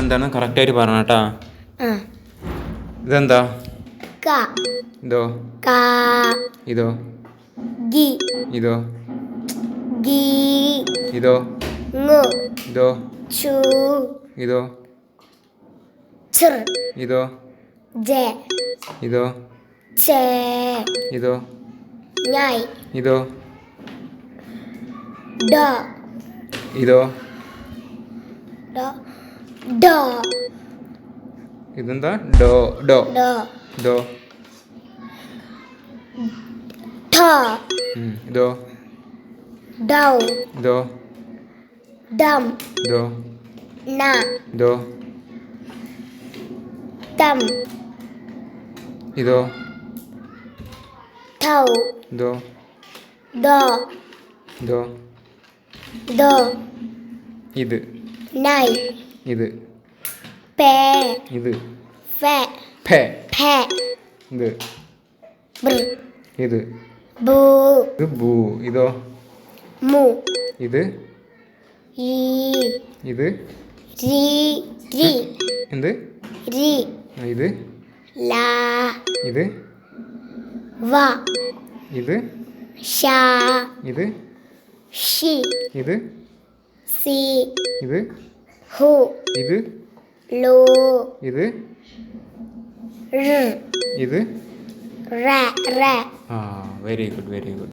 എന്താണ് കറക്റ്റായിട്ട് പറഞ്ഞ കേട്ടാ. ഇതെന്താ? ഇതോ? ഇതോ? ഇതോ? ഇതോ? ഇതോ? ഇതോ? ഇതോ? ഇതോ? ഇതോ? ഇതോ? da ഇതോ? Da ഇതെന്താ ഡോ ഡോ ഇതോ tha ഉം, ഇതോ dau ഇതോ dam ഇതോ na ഇതോ thau ഇതോ da ഇതോ do ഇത് nai ഇത്. പേ. ഇത്. fe ഫേ. phe ഇത്. ഇത്. bu ഇത് ബൂ. ഇതോ. mu ഇത്. i ഇത്. ri ri എന്ത്? ആ, ഇത്. ലാ. ഇത്. വ. ഇത്. ഷാ. ഇത്. ഷി. ഇത്. സി. ഇത്. ஹோ. இது? லோ. இது? இது? Very good very good